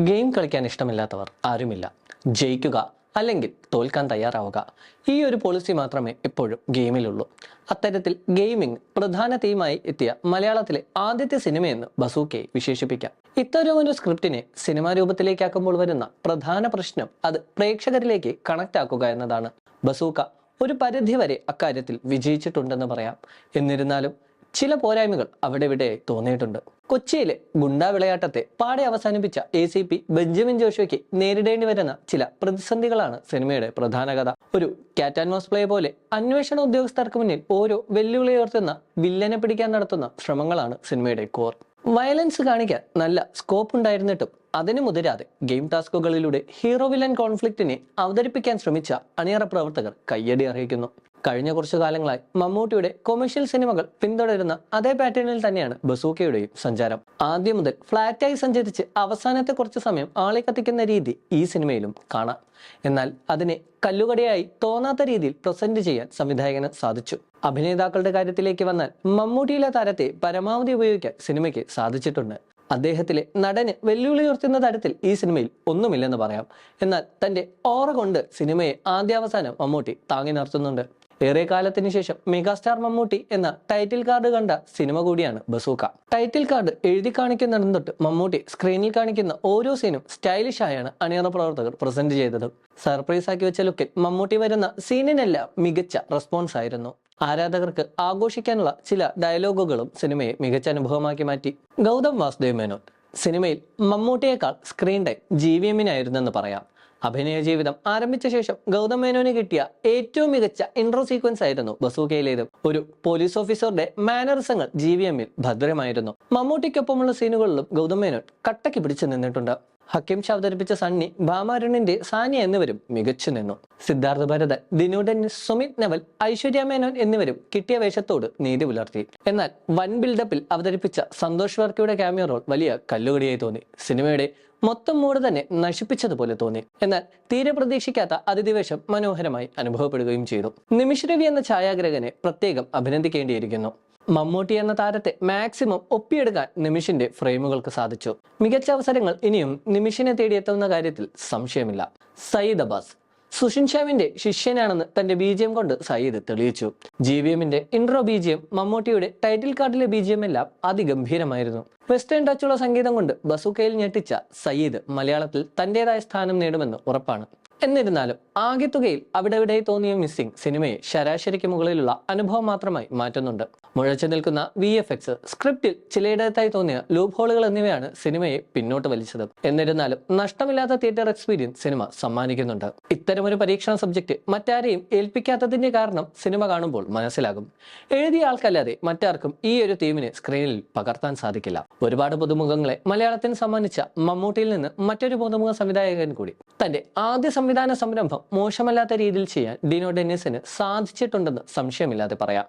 Game കളിക്കാൻ ഇഷ്ടമില്ലാത്തവർ ആരുമില്ല. ജയിക്കുക അല്ലെങ്കിൽ തോൽക്കാൻ തയ്യാറാവുക. ഈ ഒരു പോളിസി മാത്രമേ എപ്പോഴും ഗെയിമിലുള്ളൂ. അത്തരത്തിൽ ഗെയിമിംഗ് പ്രധാന തീമായി എത്തിയ മലയാളത്തിലെ ആദ്യത്തെ സിനിമയെന്ന് ബസൂക്കയെ വിശേഷിപ്പിക്കാം. ഇത്തരം ഒരു സ്ക്രിപ്റ്റിനെ സിനിമാ രൂപത്തിലേക്കാക്കുമ്പോൾ വരുന്ന പ്രധാന പ്രശ്നം അത് പ്രേക്ഷകരിലേക്ക് കണക്റ്റ് ആക്കുക എന്നതാണ്. ബസൂക്ക ഒരു പരിധി പരിധിവരെ അക്കാര്യത്തിൽ വിജയിച്ചിട്ടുണ്ടെന്ന് പറയാം. എന്നിരുന്നാലും ചില പോരായ്മകൾ അവിടെ ഇവിടെ തോന്നിയിട്ടുണ്ട്. കൊച്ചിയിലെ ഗുണ്ടാ വിളയാട്ടത്തെ പാടെ അവസാനിപ്പിച്ച എ സി പി ബെഞ്ചമിൻ ജോഷുവയ്ക്ക് നേരിടേണ്ടി വരുന്ന ചില പ്രതിസന്ധികളാണ് സിനിമയുടെ പ്രധാന കഥ. ഒരു കാറ്റാൻമോസ് പ്ലേ പോലെ അന്വേഷണ ഉദ്യോഗസ്ഥർക്ക് മുന്നിൽ ഓരോ വെല്ലുവിളി ഉയർത്തുന്ന വില്ലനെ പിടിക്കാൻ നടത്തുന്ന ശ്രമങ്ങളാണ് സിനിമയുടെ കോർ. വയലൻസ് കാണിക്കാൻ നല്ല സ്കോപ്പ് ഉണ്ടായിരുന്നിട്ടും അതിനു മുതിരാതെ ഗെയിം ടാസ്കുകളിലൂടെ ഹീറോ വില്ലൻ കോൺഫ്ലിക്റ്റിനെ അവതരിപ്പിക്കാൻ ശ്രമിച്ച അണിയറ പ്രവർത്തകർ കയ്യടി അർഹിക്കുന്നു. കഴിഞ്ഞ കുറച്ചു കാലങ്ങളായി മമ്മൂട്ടിയുടെ കൊമേഴ്ഷ്യൽ സിനിമകൾ പിന്തുടരുന്ന അതേ പാറ്റേണിൽ തന്നെയാണ് ബസൂക്കയുടെയും സഞ്ചാരം. ആദ്യം മുതൽ ഫ്ലാറ്റായി സഞ്ചരിച്ച് അവസാനത്തെ കുറച്ച് സമയം ആളെ കത്തിക്കുന്ന രീതി ഈ സിനിമയിലും കാണാം. എന്നാൽ അതിനെ കല്ലുകടയായി തോന്നാത്ത രീതിയിൽ പ്രസന്റ് ചെയ്യാൻ സംവിധായകന് സാധിച്ചു. അഭിനേതാക്കളുടെ കാര്യത്തിലേക്ക് വന്നാൽ മമ്മൂട്ടിയിലെ താരത്തെ പരമാവധി ഉപയോഗിക്കാൻ സിനിമയ്ക്ക് സാധിച്ചിട്ടുണ്ട്. അദ്ദേഹത്തിലെ നടന് വെല്ലുവിളി ഉയർത്തുന്ന തരത്തിൽ ഈ സിനിമയിൽ ഒന്നുമില്ലെന്ന് പറയാം. എന്നാൽ തന്റെ ഓറ കൊണ്ട് സിനിമയെ ആദ്യാവസാനം മമ്മൂട്ടി താങ്ങി നിർത്തുന്നുണ്ട്. ഏറെ കാലത്തിന് ശേഷം മെഗാസ്റ്റാർ മമ്മൂട്ടി എന്ന ടൈറ്റിൽ കാർഡ് കണ്ട സിനിമ കൂടിയാണ് ബസൂക്ക. ടൈറ്റിൽ കാർഡ് എഴുതി കാണിക്കുന്നിടം തൊട്ട് മമ്മൂട്ടി സ്ക്രീനിൽ കാണിക്കുന്ന ഓരോ സീനും സ്റ്റൈലിഷ് ആയാണ് അണിയറ പ്രവർത്തകർ പ്രസന്റ് ചെയ്തത്. സർപ്രൈസ് ആക്കി വെച്ച ലുക്കിൽ മമ്മൂട്ടി വരുന്ന സീനിനെല്ലാം മികച്ച റെസ്പോൺസ് ആയിരുന്നു. ആരാധകർക്ക് ആഘോഷിക്കാനുള്ള ചില ഡയലോഗുകളും സിനിമയെ മികച്ച അനുഭവമാക്കി മാറ്റി. ഗൗതം വാസുദേവ് മേനോൻ. സിനിമയിൽ മമ്മൂട്ടിയേക്കാൾ സ്ക്രീൻ ടൈം ജി വി എമ്മിനായിരുന്നെന്ന് പറയാം. അഭിനയ ജീവിതം ആരംഭിച്ച ശേഷം ഗൗതം മേനോന് കിട്ടിയ ഏറ്റവും മികച്ച ഇൻട്രോ സീക്വൻസ് ആയിരുന്നു ബസൂക്കയിലേത്. ഒരു പോലീസ് ഓഫീസറുടെ മാനറിസങ്ങൾ ജി വി എമ്മിൽ ഭദ്രമായിരുന്നു. മമ്മൂട്ടിക്കൊപ്പമുള്ള സീനുകളിലും ഗൗതം മേനോൻ കട്ടയ്ക്ക് പിടിച്ചു നിന്നിട്ടുണ്ട്. ഹക്കിം ഷാ അവതരിപ്പിച്ച സണ്ണി ഭാമാരുണിന്റെ സാനിയ എന്നിവരും മികച്ചു നിന്നു. സിദ്ധാർത്ഥ ഭരതൻ ദിനുടൻ സുമിത് നവൽ ഐശ്വര്യ മേനോൻ എന്നിവരും കിട്ടിയ വേഷത്തോട് നീതി പുലർത്തി. എന്നാൽ വൻ ബിൽഡപ്പിൽ അവതരിപ്പിച്ച സന്തോഷ് വർക്കിയുടെ ക്യാമിയോ റോൾ വലിയ കല്ലുകടിയായി തോന്നി. സിനിമയുടെ മൊത്തം മൂട് തന്നെ നശിപ്പിച്ചതുപോലെ തോന്നി. എന്നാൽ തീരെ പ്രതീക്ഷിക്കാത്ത അതിഥിവേഷം മനോഹരമായി അനുഭവപ്പെടുകയും ചെയ്തു. നിമിഷ് രവി എന്ന ഛായാഗ്രഹനെ പ്രത്യേകം അഭിനന്ദിക്കേണ്ടിയിരിക്കുന്നു. മമ്മൂട്ടി എന്ന താരത്തെ മാക്സിമം ഒപ്പിയെടുക്കാൻ നിമിഷിന്റെ ഫ്രെയിമുകൾക്ക് സാധിച്ചു. മികച്ച അവസരങ്ങൾ ഇനിയും നിമിഷിനെ തേടിയെത്തുന്ന കാര്യത്തിൽ സംശയമില്ല. സയ്യിദ് അബ്ബാസ്. സുഷിൻ ഷാമിന്റെ ശിഷ്യനാണെന്ന് തന്റെ ബീജിയം കൊണ്ട് സയ്യിദ് തെളിയിച്ചു. ജി വി എമ്മിന്റെ ഇൻട്രോ ബീജിയം മമ്മൂട്ടിയുടെ ടൈറ്റിൽ കാർഡിലെ ബീജിയം എല്ലാം അതിഗംഭീരമായിരുന്നു. വെസ്റ്റേൺ ടച്ചുള്ള സംഗീതം കൊണ്ട് ബസുക്കയിൽ ഞെട്ടിച്ച സയ്യിദ് മലയാളത്തിൽ തന്റേതായ സ്ഥാനം നേടുമെന്ന് ഉറപ്പാണ്. എന്നിരുന്നാലും ആകെത്തുകയിൽ അവിടെവിടെ തോന്നിയ മിസ്സിംഗ് സിനിമയെ ശരാശരിക്ക് മുകളിലുള്ള അനുഭവം മാത്രമായി മാറ്റുന്നുണ്ട്. മുഴച്ചു നിൽക്കുന്ന വി എഫ് എക്സ് സ്ക്രിപ്റ്റിൽ ചിലയിടത്തായി തോന്നിയ ലൂപ്പ് ഹോളുകൾ എന്നിവയാണ് സിനിമയെ പിന്നോട്ട് വലിച്ചത്. എന്നിരുന്നാലും നഷ്ടമില്ലാത്ത തിയേറ്റർ എക്സ്പീരിയൻസ് സിനിമ സമ്മാനിക്കുന്നുണ്ട്. ഇത്തരമൊരു പരീക്ഷണ സബ്ജക്റ്റ് മറ്റാരെയും ഏൽപ്പിക്കാത്തതിന്റെ കാരണം സിനിമ കാണുമ്പോൾ മനസ്സിലാകും. എഴുതിയ ആൾക്കല്ലാതെ മറ്റാർക്കും ഈ ഒരു തീമിനെ സ്ക്രീനിൽ പകർത്താൻ സാധിക്കില്ല. ഒരുപാട് പുതുമുഖങ്ങളെ മലയാളത്തിന് സമ്മാനിച്ച മമ്മൂട്ടിയിൽ നിന്ന് മറ്റൊരു പുതുമുഖ സംവിധായകൻ കൂടി തന്റെ ആദ്യ സംവിധാന സംരംഭം മോശമല്ലാത്ത രീതിയിൽ ചെയ്യാൻ ഡിനോ ഡെന്നിസിന് സാധിച്ചിട്ടുണ്ടെന്ന് സംശയമില്ലാതെ പറയാം.